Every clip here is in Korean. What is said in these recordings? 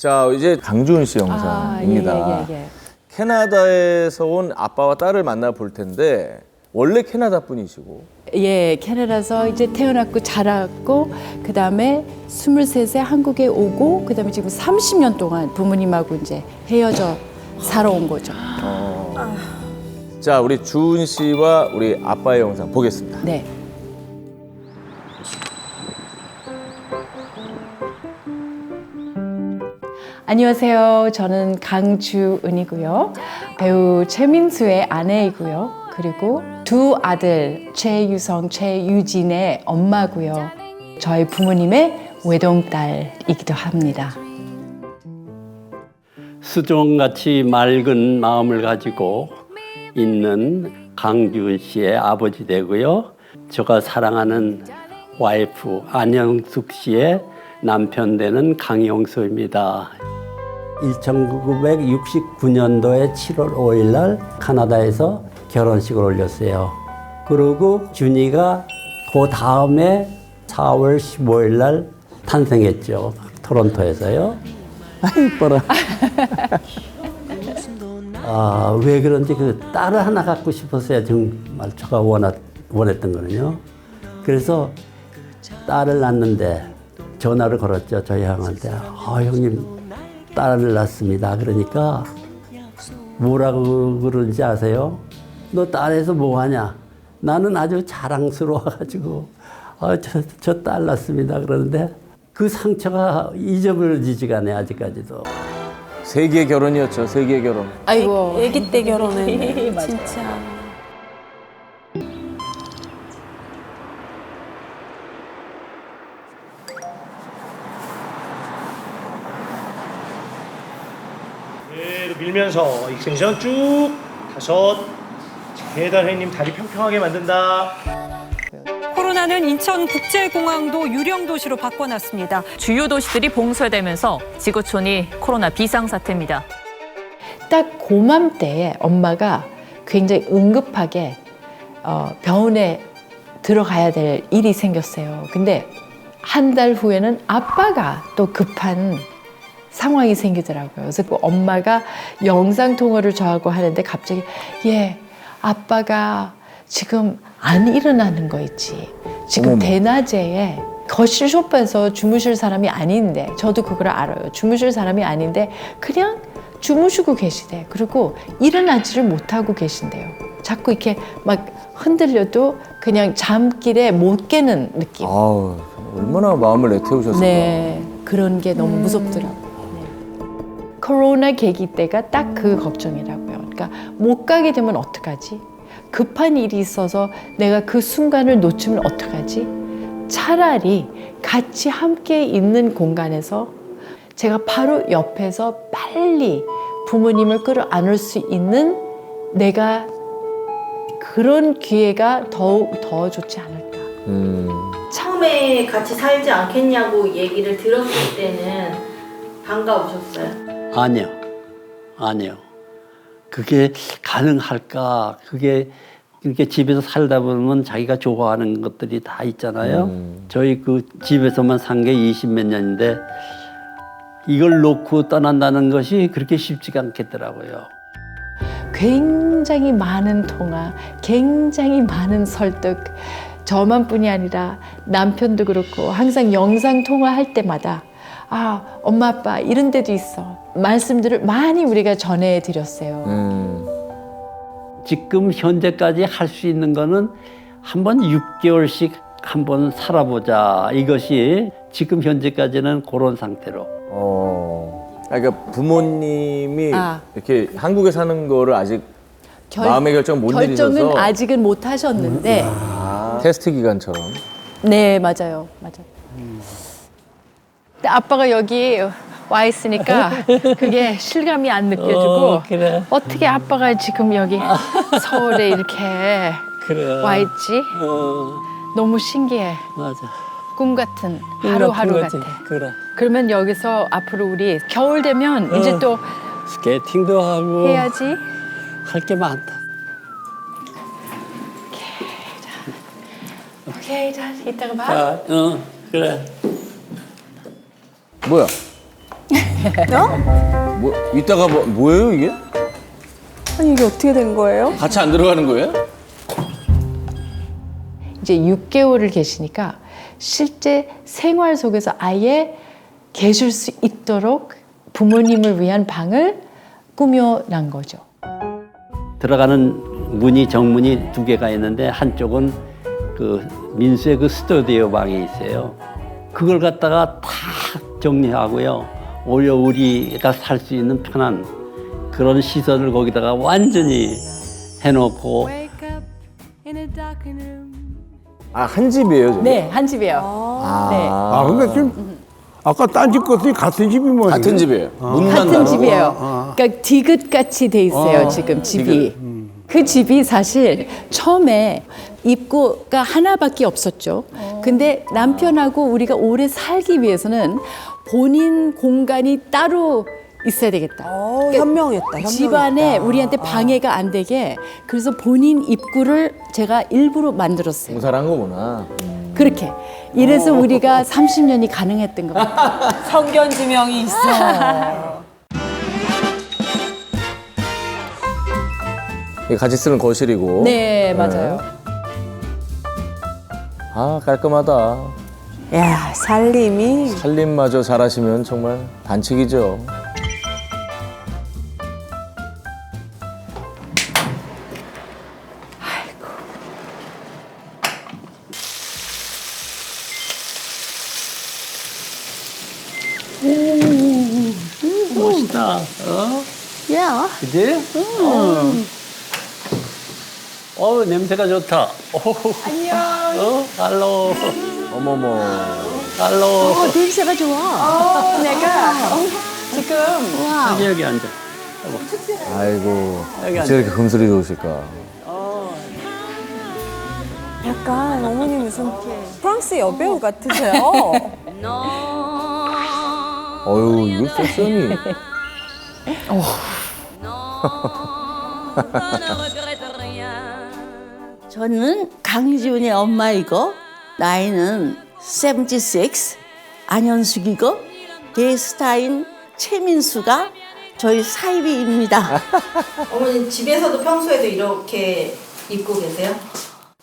자 이제 강주은 씨 영상입니다. 아, 예, 예, 예. 캐나다에서 온 아빠와 딸을 만나 볼 텐데 원래 캐나다 분이시고 예, 캐나다에서 이제 태어났고 자랐고 그 다음에 23세 한국에 오고 그 다음에 지금 30년 동안 부모님하고 이제 헤어져 살아온 거죠. 자 우리 주은 씨와 우리 아빠의 영상 보겠습니다. 네. 안녕하세요. 저는 강주은이고요. 배우 최민수의 아내이고요. 그리고 두 아들 최유성, 최유진의 엄마고요. 저희 부모님의 외동딸이기도 합니다. 수종같이 맑은 마음을 가지고 있는 강주은 씨의 아버지 되고요. 제가 사랑하는 와이프 안영숙 씨의 남편 되는 강영수입니다. 1969년도에 7월 5일 날 카나다에서 결혼식을 올렸어요. 그리고 준이가 그 다음에 4월 15일 날 탄생했죠. 토론토에서요. 아이 이뻐라. 아, 왜 그런지 그 딸을 하나 갖고 싶었어요. 정말 제가 원하, 원했던 거는요. 그래서 딸을 낳는데 전화를 걸었죠. 저희 형한테. 아, 형님, 딸을 낳습니다. 그러니까 뭐라고 그러는지 아세요? 너 딸에서 뭐 하냐? 나는 아주 자랑스러워가지고 아, 저, 저 딸 낳습니다. 그러는데 그 상처가 잊어버려지지가 않아요. 아직까지도. 세계 결혼이었죠. 세계 결혼. 아이고. 아기 때 결혼했네. 진짜. 밀면서 익스텐션 쭉 다섯 계단 회님 다리 평평하게 만든다 코로나는 인천국제공항도 유령 도시로 바꿔놨습니다. 주요 도시들이 봉쇄되면서 지구촌이 코로나 비상사태입니다. 딱 고맘때에 엄마가 굉장히 응급하게 어, 병원에 들어가야 될 일이 생겼어요. 근데 한 달 후에는 아빠가 또 급한 상황이 생기더라고요. 그래서 그 엄마가 영상 통화를 저하고 하는데 갑자기 예 아빠가 지금 안 일어나는 거 있지. 지금 어머머. 대낮에 거실 소파에서 주무실 사람이 아닌데 저도 그걸 알아요. 주무실 사람이 아닌데 그냥 주무시고 계시대. 그리고 일어나지를 못하고 계신대요. 자꾸 이렇게 막 흔들려도 그냥 잠길에 못 깨는 느낌. 아우 얼마나 마음을 애태우셨을까. 네, 그런 게 너무 무섭더라고요. 네. 코로나 계기 때가 딱 그 걱정이라고요. 그러니까 못 가게 되면 어떡하지? 급한 일이 있어서 내가 그 순간을 놓치면 어떡하지? 차라리 같이 함께 있는 공간에서 제가 바로 옆에서 빨리 부모님을 끌어안을 수 있는 내가 그런 기회가 더욱 더 좋지 않을까. 음. 처음에 같이 살지 않겠냐고 얘기를 들었을 때는 반가우셨어요? 아니요. 아니요. 그게 가능할까? 그게 이렇게 집에서 살다 보면 자기가 좋아하는 것들이 다 있잖아요. 음. 저희 그 집에서만 산 게 20몇 년인데 이걸 놓고 떠난다는 것이 그렇게 쉽지가 않겠더라고요. 굉장히 많은 통화, 굉장히 많은 설득. 저만뿐이 아니라 남편도 그렇고 항상 영상 통화할 때마다 아 엄마 아빠 이런 데도 있어 말씀들을 많이 우리가 전해 드렸어요. 음. 지금 현재까지 할 수 있는 거는 한 번 6개월씩 한 번 살아보자. 이것이 지금 현재까지는 그런 상태로. 어. 그러니까 부모님이 아. 이렇게 한국에 사는 거를 아직 결- 마음의 결정 못 결정은 내리셔서 아직은 못 하셨는데 아, 테스트 기간처럼. 네 맞아요 맞아요. 근데 아빠가 여기 와 있으니까 그게 실감이 안 느껴지고 어, 그래. 어떻게 아빠가 지금 여기 서울에 이렇게 그래. 와 있지? 어, 너무 신기해. 맞아. 꿈 같은 하루하루 같아. 그래. 그러면 여기서 앞으로 우리 겨울 되면 이제 어. 또 스케이팅도 하고 해야지. 할 게 많다. 오케이, 자 이따가 봐. 자, 어, 그래. 뭐야? 뭐 이따가 뭐 뭐예요 이게? 아니 이게 어떻게 된 거예요? 같이 안 들어가는 거예요? 이제 6개월을 계시니까 실제 생활 속에서 아예 계실 수 있도록 부모님을 위한 방을 꾸며난 거죠. 들어가는 문이 정문이 두 개가 있는데 한쪽은 그 민수의 그 스튜디오 방이 있어요. 그걸 갖다가 다 정리하고요. 오히려 우리가 살 수 있는 편한 그런 시설을 거기다가 완전히 해놓고 아 한 집이에요 저게? 네, 한 집이에요. 아, 네. 아, 근데 지금 아까 딴집 것들이 같은 집이 뭐예요? 같은 집이에요. 문만 같은. 집이에요. 그러니까 디귿 같이 돼 있어요 지금 집이. 그 집이 사실 처음에 입구가 하나밖에 없었죠. 근데 남편하고 우리가 오래 살기 위해서는 본인 공간이 따로 있어야 되겠다. 어, 현명했다. 현명했다. 집안에 우리한테 방해가 안 되게 그래서 본인 입구를 제가 일부러 만들었어요. 공사를 한 거구나. 그렇게. 이래서 우리가 30년이 가능했던 것 같아요. 성견 지명이 있어. 이게 같이 쓰는 거실이고. 네, 맞아요. 아 깔끔하다. 야 살림이 살림마저 잘하시면 정말 반칙이죠. 멋있다. 어? 야. 그지? 음. 어 냄새가 좋다. 안녕. 어, 할로. 어머머. 할로. 냄새가 좋아. 내가 지금 와. 여기 여기 앉아. 아이고. 여기 어째 이렇게 금슬이 좋으실까. 약간 어머니 무슨 프랑스 여배우 같으세요. 어유 이거 섹션이. 저는 강지훈의 엄마이고 나이는 76 안현숙이고 게스타인 최민수가 저희 사이비입니다. 어머니 집에서도 평소에도 이렇게 입고 계세요?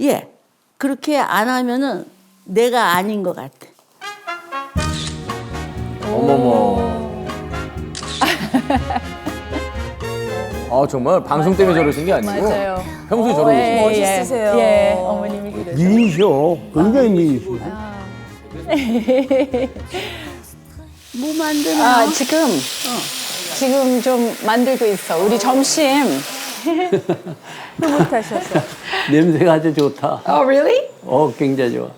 예, 그렇게 안 하면은 내가 아닌 것 같아. 어머머. 아 정말 방송 때문에 저러신 게 아니고 맞아요. 평소에 저러고 계신 거예요. 멋있으세요. 예, 예, 어머님이 그래. 미인이셔. 굉장히 미인이셔. 뭐 만드나? 아 지금 지금 좀 만들고 있어. 우리 점심. 흐뭇하셔서. 냄새가 아주 좋다. Oh really? 어, 굉장히 좋아.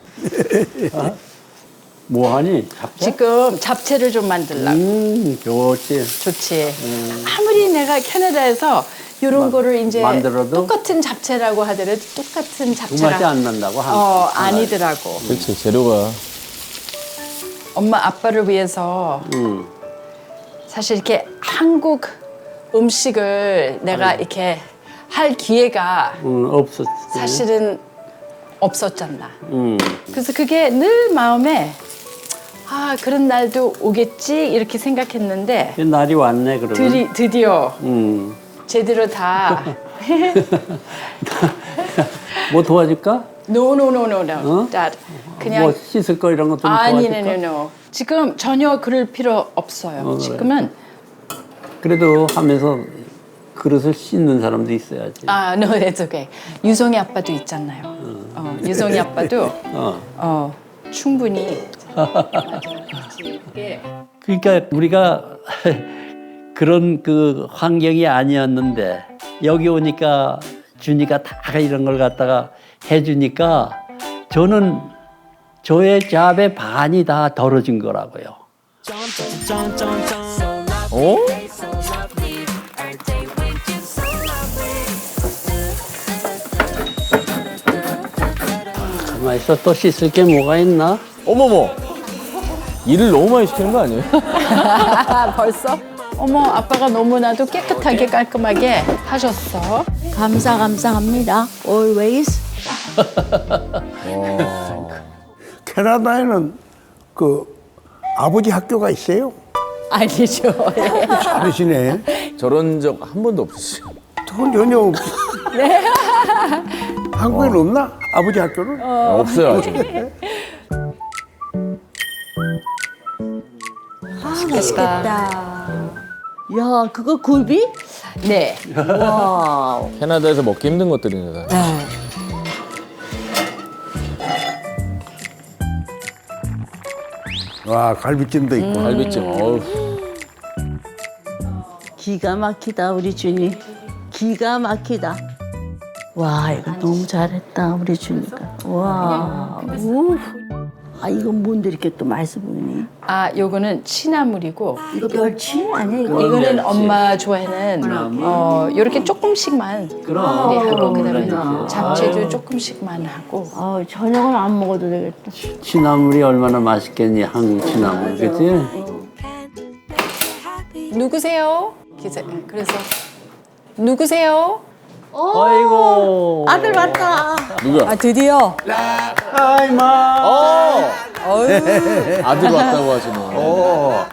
어? 뭐하니? 잡채? 지금 잡채를 좀 만들려고. 음, 좋지. 좋지. 아무리 내가 캐나다에서 이런 거를 이제 만들어도? 똑같은 잡채라고 하더라도 똑같은 그 맛이 잡채가 안 난다고. 한, 어한 아니더라고. 그렇지 재료가 엄마 아빠를 위해서 음. 사실 이렇게 한국 음식을 내가 이렇게 할 기회가 음, 없었지. 사실은 없었잖아. 음. 그래서 그게 늘 마음에 아 그런 날도 오겠지 이렇게 생각했는데 이 날이 왔네, 그러면. 드리, 드디어 음. 제대로 다 뭐 도와줄까? 노노노노노 어? 그냥 뭐 씻을 거 이런 것도 아니 도와줄까? 노노노 지금 전혀 그럴 필요 없어요. 어, 그래. 지금은 그래도 하면서 그릇을 씻는 사람도 있어야지. 아, no, that's okay. 유성이 아빠도 있잖아요. 어, 유성이 아빠도 어. 어, 충분히 그러니까 우리가 그런 그 환경이 아니었는데 여기 오니까 주니까 다 이런 걸 갖다가 해주니까 저는 저의 잡의 반이 다 덜어진 거라고요. 어? 가만 있어 또 씻을 게 뭐가 있나? 어머머. 일을 너무 많이 시키는 거 아니에요? 아, 벌써? 어머, 아빠가 너무나도 깨끗하게 깔끔하게 하셨어. 감사 감사합니다. Always. 캐나다에는 그 아버지 학교가 있어요. 아니죠. 예. 잘하시네. 저런 적 한 번도 없으시죠? 돈 전혀 없. 네. 한국에는 없나? 아버지 학교를? 없어요. 아직. 야, 그거 굴비? 네. 와. 캐나다에서 먹기 힘든 것들입니다. 와, 갈비찜도 있고. 갈비찜. 어우. 기가 막히다, 우리 준이. 기가 막히다. 와, 이거 너무 잘했다, 우리 준이가. 와. 우. 아, 이건 뭔데 이렇게 또 맛있어 보이니? 아, 요거는 취나물이고 이거 멸치? 아니야, 이거. 이거는 엄마 좋아하는 어 요렇게 조금씩만 네, 하고 그다음에 잡채도 조금씩만 하고 아, 저녁은 안 먹어도 되겠다. 취나물이 얼마나 맛있겠니? 한국 취나물, 그치? 누구세요? 기자 그래서 누구세요? 아이고. 아들 왔다. 누구야? 아 드디어 아이마. 어! 아들 왔다고 하시네. 어,